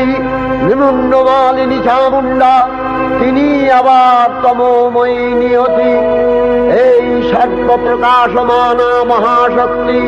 উগ্রা শিবদূতি নিমুন্নমালিনী তিনি আবার তমোময়ী নিয়তি। এই সর্বপ্রকাশমানা মহাশক্তি